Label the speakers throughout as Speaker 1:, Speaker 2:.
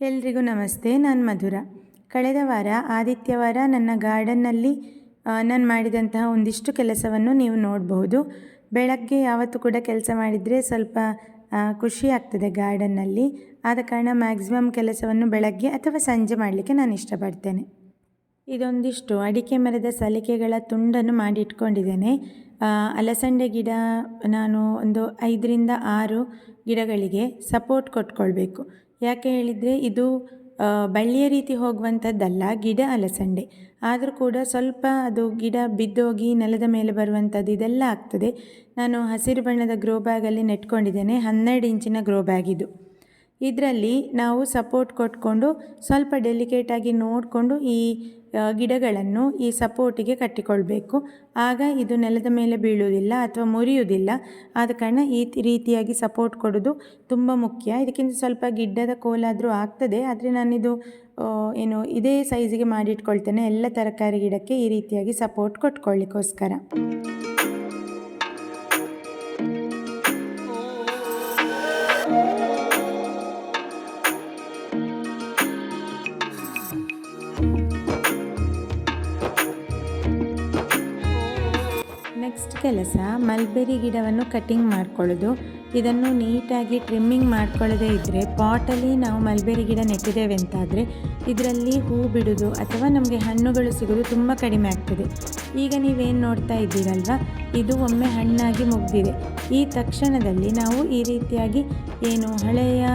Speaker 1: ಎಲ್ರಿಗೂ ನಮಸ್ತೆ ನಾನು ಮಧುರ. ಕಳೆದ ವಾರ ಆದಿತ್ಯವಾರ ನನ್ನ ಗಾರ್ಡನ್ನಲ್ಲಿ ನಾನು ಮಾಡಿದಂತಹ ಒಂದಿಷ್ಟು ಕೆಲಸವನ್ನು ನೀವು ನೋಡಬಹುದು. ಬೆಳಗ್ಗೆ ಯಾವತ್ತೂ ಕೂಡ ಕೆಲಸ ಮಾಡಿದರೆ ಸ್ವಲ್ಪ ಖುಷಿ ಆಗ್ತದೆ ಗಾರ್ಡನ್ನಲ್ಲಿ. ಆದ ಕಾರಣ ಮ್ಯಾಕ್ಸಿಮಮ್ ಕೆಲಸವನ್ನು ಬೆಳಗ್ಗೆ ಅಥವಾ ಸಂಜೆ ಮಾಡಲಿಕ್ಕೆ ನಾನು ಇಷ್ಟಪಡ್ತೇನೆ. ಇದೊಂದಿಷ್ಟು. ಅಡಿಕೆ ಮರದ ಸಲಿಕೆಗಳ ತುಂಡನ್ನು ಮಾಡಿ ಇಟ್ಕೊಂಡಿದ್ದೇನೆ ಆ, ಅಲಸಂಡೆ ಗಿಡ ನಾನು ಒಂದು ಐದರಿಂದ ಆರು ಗಿಡಗಳಿಗೆ ಸಪೋರ್ಟ್ ಕೊಟ್ಕೊಳ್ಬೇಕು. ಯಾಕೆ ಹೇಳಿದರೆ ಇದು ಬಳ್ಳಿಯ ರೀತಿ ಹೋಗುವಂಥದ್ದಲ್ಲ, ಗಿಡ ಅಲಸಂಡೆ. ಆದರೂ ಕೂಡ ಸ್ವಲ್ಪ ಅದು ಗಿಡ ಬಿದ್ದೋಗಿ ನೆಲದ ಮೇಲೆ ಬರುವಂಥದ್ದು ಇದೆಲ್ಲ ಆಗ್ತದೆ. ನಾನು ಹಸಿರು ಬಣ್ಣದ ಗ್ರೋ ಬ್ಯಾಗಲ್ಲಿ ನೆಟ್ಕೊಂಡಿದ್ದೇನೆ, ಹನ್ನೆರಡು ಇಂಚಿನ ಗ್ರೋ ಬ್ಯಾಗ್ ಇದು. ಇದರಲ್ಲಿ ನಾವು ಸಪೋರ್ಟ್ ಕೊಟ್ಕೊಂಡು ಸ್ವಲ್ಪ ಡೆಲಿಕೇಟಾಗಿ ನೋಡಿಕೊಂಡು ಈ ಗಿಡಗಳನ್ನು ಈ ಸಪೋರ್ಟಿಗೆ ಕಟ್ಟಿಕೊಳ್ಬೇಕು. ಆಗ ಇದು ನೆಲದ ಮೇಲೆ ಬೀಳುವುದಿಲ್ಲ ಅಥವಾ ಮುರಿಯುವುದಿಲ್ಲ. ಆದ ಕಾರಣ ಈ ರೀತಿಯಾಗಿ ಸಪೋರ್ಟ್ ಕೊಡೋದು ತುಂಬ ಮುಖ್ಯ. ಇದಕ್ಕಿಂತ ಸ್ವಲ್ಪ ಗಿಡ್ಡದ ಕೋಲಾದರೂ ಆಗ್ತದೆ, ಆದರೆ ನಾನಿದು ಏನು ಇದೇ ಸೈಜಿಗೆ ಮಾಡಿಟ್ಕೊಳ್ತೇನೆ. ಎಲ್ಲ ತರಕಾರಿ ಗಿಡಕ್ಕೆ ಈ ರೀತಿಯಾಗಿ ಸಪೋರ್ಟ್ ಕೊಟ್ಕೊಳ್ಳಿಕ್ಕೋಸ್ಕರ. ಕೆಲಸ ಮಲ್ಬೆರಿ ಗಿಡವನ್ನು ಕಟಿಂಗ್ ಮಾಡ್ಕೊಳ್ಳೋದು. ಇದನ್ನು ನೀಟಾಗಿ ಟ್ರಿಮ್ಮಿಂಗ್ ಮಾಡ್ಕೊಳ್ಳದೇ ಇದ್ದರೆ ಪಾಟಲ್ಲಿ ನಾವು ಮಲ್ಬೆರಿ ಗಿಡ ನೆಟ್ಟಿದ್ದೇವೆ ಅಂತಾದರೆ ಇದರಲ್ಲಿ ಹೂ ಬಿಡೋದು ಅಥವಾ ನಮಗೆ ಹಣ್ಣುಗಳು ಸಿಗೋದು ತುಂಬ ಕಡಿಮೆ ಆಗ್ತದೆ. ಈಗ ನೀವೇನು ನೋಡ್ತಾ ಇದ್ದೀರಲ್ವ? ಇದು ಒಮ್ಮೆ ಹಣ್ಣಾಗಿ ಮುಗ್ದಿದೆ. ಈ ತಕ್ಷಣದಲ್ಲಿ ನಾವು ಈ ರೀತಿಯಾಗಿ ಏನು ಹಳೆಯ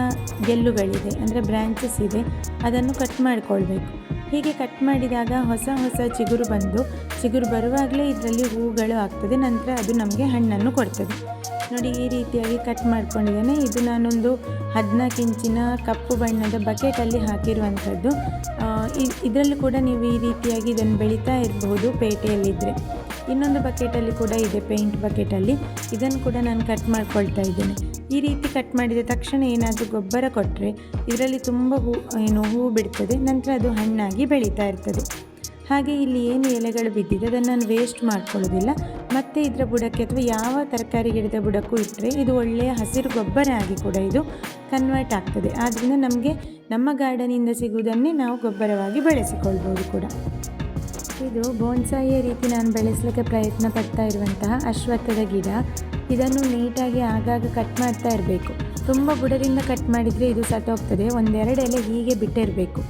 Speaker 1: ಗೆಲ್ಲುಗಳಿದೆ ಅಂದರೆ ಬ್ರ್ಯಾಂಚಸ್ ಇದೆ, ಅದನ್ನು ಕಟ್ ಮಾಡಿಕೊಳ್ಬೇಕು. ಹೀಗೆ ಕಟ್ ಮಾಡಿದಾಗ ಹೊಸ ಹೊಸ ಚಿಗುರು ಬಂದು, ಚಿಗುರು ಬರುವಾಗಲೇ ಇದರಲ್ಲಿ ಹೂಗಳು ಆಗ್ತದೆ, ನಂತರ ಅದು ನಮಗೆ ಹಣ್ಣನ್ನು ಕೊಡ್ತದೆ. ನೋಡಿ, ಈ ರೀತಿಯಾಗಿ ಕಟ್ ಮಾಡ್ಕೊಂಡಿದ್ದೇನೆ. ಇದು ನಾನೊಂದು ಹದಿನಾಲ್ಕು ಇಂಚಿನ ಕಪ್ಪು ಬಣ್ಣದ ಬಕೆಟಲ್ಲಿ ಹಾಕಿರುವಂಥದ್ದು. ಇದರಲ್ಲೂ ಕೂಡ ನೀವು ಈ ರೀತಿಯಾಗಿ ಇದನ್ನು ಬೆಳೀತಾ ಇರಬಹುದು ಪೇಟೆಯಲ್ಲಿದ್ದರೆ ಇನ್ನೊಂದು ಬಕೆಟಲ್ಲಿ ಕೂಡ ಇದೆ ಪೇಂಟ್ ಬಕೆಟಲ್ಲಿ. ಇದನ್ನು ಕೂಡ ನಾನು ಕಟ್ ಮಾಡ್ಕೊಳ್ತಾ ಇದ್ದೇನೆ. ಈ ರೀತಿ ಕಟ್ ಮಾಡಿದ ತಕ್ಷಣ ಏನಾದರೂ ಗೊಬ್ಬರ ಕೊಟ್ಟರೆ ಇದರಲ್ಲಿ ತುಂಬ ಹೂ, ಏನು ಹೂವು ಬಿಡ್ತದೆ. ನಂತರ ಅದು ಹಣ್ಣಾಗಿ ಬೆಳೀತಾ ಇರ್ತದೆ. ಹಾಗೆ ಇಲ್ಲಿ ಏನು ಎಲೆಗಳು ಬಿದ್ದಿದೆ, ಅದನ್ನು ನಾನು ವೇಸ್ಟ್ ಮಾಡ್ಕೊಳ್ಳೋದಿಲ್ಲ. ಮತ್ತು ಇದರ ಬುಡಕ್ಕೆ ಅಥವಾ ಯಾವ ತರಕಾರಿ ಗಿಡದ ಬುಡಕ್ಕೂ ಇಟ್ಟರೆ ಇದು ಒಳ್ಳೆಯ ಹಸಿರು ಗೊಬ್ಬರ ಆಗಿ ಕೂಡ ಇದು ಕನ್ವರ್ಟ್ ಆಗ್ತದೆ. ಆದ್ದರಿಂದ ನಮಗೆ ನಮ್ಮ ಗಾರ್ಡನಿಂದ ಸಿಗುವುದನ್ನೇ ನಾವು ಗೊಬ್ಬರವಾಗಿ ಬಳಸಿಕೊಳ್ಬೋದು ಕೂಡ. ಇದು ಬೋನ್ಸಾಯಿಯ ರೀತಿ ನಾನು ಬೆಳೆಸಲಿಕ್ಕೆ ಪ್ರಯತ್ನ ಪಡ್ತಾ ಇರುವಂತಹ ಅಶ್ವತ್ಥದ ಗಿಡ. ಇದನ್ನು ನೀಟಾಗಿ ಆಗಾಗ ಕಟ್ ಮಾಡ್ತಾ ಇರಬೇಕು. ತುಂಬ ಬುಡದಿಂದ ಕಟ್ ಮಾಡಿದರೆ ಇದು ಸತ್ತೋಗ್ತದೆ. ಒಂದೆರಡು ಎಲೆ ಹೀಗೆ ಬಿಟ್ಟಿರಬೇಕು.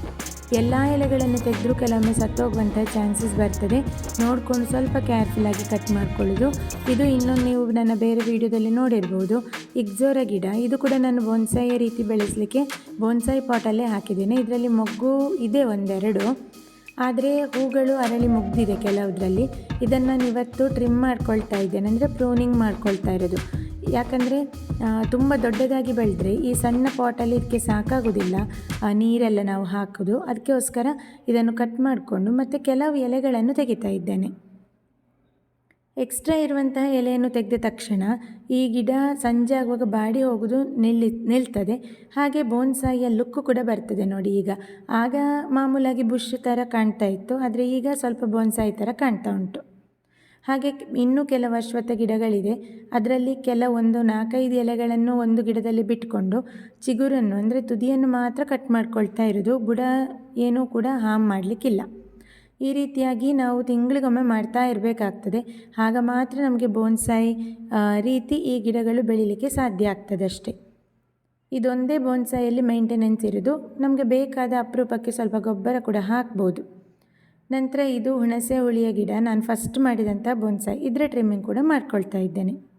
Speaker 1: ಎಲ್ಲ ಎಲೆಗಳನ್ನು ತೆಗೆದ್ರೂ ಕೆಲವೊಮ್ಮೆ ಸತ್ತೋಗುವಂಥ ಚಾನ್ಸಸ್ ಬರ್ತದೆ. ನೋಡಿಕೊಂಡು ಸ್ವಲ್ಪ ಕೇರ್ಫುಲ್ಲಾಗಿ ಕಟ್ ಮಾಡ್ಕೊಳ್ಳೋದು. ಇದು ಇನ್ನೊಂದು ನೀವು ನನ್ನ ಬೇರೆ ವಿಡಿಯೋದಲ್ಲಿ ನೋಡಿರ್ಬೋದು. ಇಗ್ಜೋರ ಗಿಡ. ಇದು ಕೂಡ ನಾನು ಬೋನ್ಸಾಯಿಯ ರೀತಿ ಬೆಳೆಸಲಿಕ್ಕೆ ಬೋನ್ಸಾಯಿ ಪಾಟಲ್ಲೇ ಹಾಕಿದ್ದೇನೆ. ಇದರಲ್ಲಿ ಮೊಗ್ಗು ಇದೆ ಒಂದೆರಡು. ಆದರೆ ಹೂಗಳು ಅರಳಿ ಮುಗ್ದಿದೆ ಕೆಲವುದರಲ್ಲಿ. ಇದನ್ನು ನಾನು ಇವತ್ತು ಟ್ರಿಮ್ ಮಾಡ್ಕೊಳ್ತಾ ಇದ್ದೇನೆ. ಅಂದರೆ ಪ್ರೂನಿಂಗ್ ಮಾಡ್ಕೊಳ್ತಾ ಇರೋದು. ಯಾಕಂದರೆ ತುಂಬ ದೊಡ್ಡದಾಗಿ ಬೆಳೆದ್ರೆ ಈ ಸಣ್ಣ ಪಾಟಲ್ಲಿ ಇದಕ್ಕೆ ಸಾಕಾಗೋದಿಲ್ಲ. ನೀರೆಲ್ಲ ನಾವು ಹಾಕೋದು. ಅದಕ್ಕೋಸ್ಕರ ಇದನ್ನು ಕಟ್ ಮಾಡಿಕೊಂಡು ಮತ್ತು ಕೆಲವು ಎಲೆಗಳನ್ನು ತೆಗಿತಾ ಇದ್ದೇನೆ. ಎಕ್ಸ್ಟ್ರಾ ಇರುವಂತಹ ಎಲೆಯನ್ನು ತೆಗೆದ ತಕ್ಷಣ ಈ ಗಿಡ ಸಂಜೆ ಆಗುವಾಗ ಬಾಡಿ ಹೋಗೋದು ನಿಲ್ಲಿ, ನಿಲ್ತದೆ. ಹಾಗೆ ಬೋನ್ಸಾಯಿಯ ಲುಕ್ಕು ಕೂಡ ಬರ್ತದೆ ನೋಡಿ ಈಗ. ಆಗ ಮಾಮೂಲಾಗಿ ಬುಷ್ ಥರ ಕಾಣ್ತಾ ಇತ್ತು, ಆದರೆ ಈಗ ಸ್ವಲ್ಪ ಬೋನ್ಸಾಯಿ ಥರ ಕಾಣ್ತಾ ಉಂಟು. ಹಾಗೆ ಇನ್ನೂ ಕೆಲವು ಅಶ್ವತ್ಥ ಗಿಡಗಳಿದೆ. ಅದರಲ್ಲಿ ಕೆಲವೊಂದು ನಾಲ್ಕೈದು ಎಲೆಗಳನ್ನು ಒಂದು ಗಿಡದಲ್ಲಿ ಬಿಟ್ಕೊಂಡು ಚಿಗುರನ್ನು, ಅಂದರೆ ತುದಿಯನ್ನು ಮಾತ್ರ ಕಟ್ ಮಾಡ್ಕೊಳ್ತಾ ಇರೋದು. ಬುಡ ಏನೂ ಕೂಡ ಹಾಮ್ ಮಾಡಲಿಕ್ಕಿಲ್ಲ. ಈ ರೀತಿಯಾಗಿ ನಾವು ತಿಂಗಳಿಗೊಮ್ಮೆ ಮಾಡ್ತಾ ಇರಬೇಕಾಗ್ತದೆ. ಆಗ ಮಾತ್ರ ನಮಗೆ ಬೋನ್ಸಾಯಿ ರೀತಿ ಈ ಗಿಡಗಳು ಬೆಳೀಲಿಕ್ಕೆ ಸಾಧ್ಯ ಆಗ್ತದೆ ಅಷ್ಟೇ. ಇದೊಂದೇ ಬೋನ್ಸಾಯಲ್ಲಿ ಮೈಂಟೆನೆನ್ಸ್ ಇರೋದು. ನಮಗೆ ಬೇಕಾದ ಅಪರೂಪಕ್ಕೆ ಸ್ವಲ್ಪ ಗೊಬ್ಬರ ಕೂಡ ಹಾಕ್ಬೋದು. ನಂತರ ಇದು ಹುಣಸೆ ಹುಳಿಯ ಗಿಡ, ನಾನು ಫಸ್ಟ್ ಮಾಡಿದಂಥ ಬೋನ್ಸಾಯಿ. ಇದರ ಟ್ರಿಮ್ಮಿಂಗ್ ಕೂಡ ಮಾಡ್ಕೊಳ್ತಾ ಇದ್ದೇನೆ.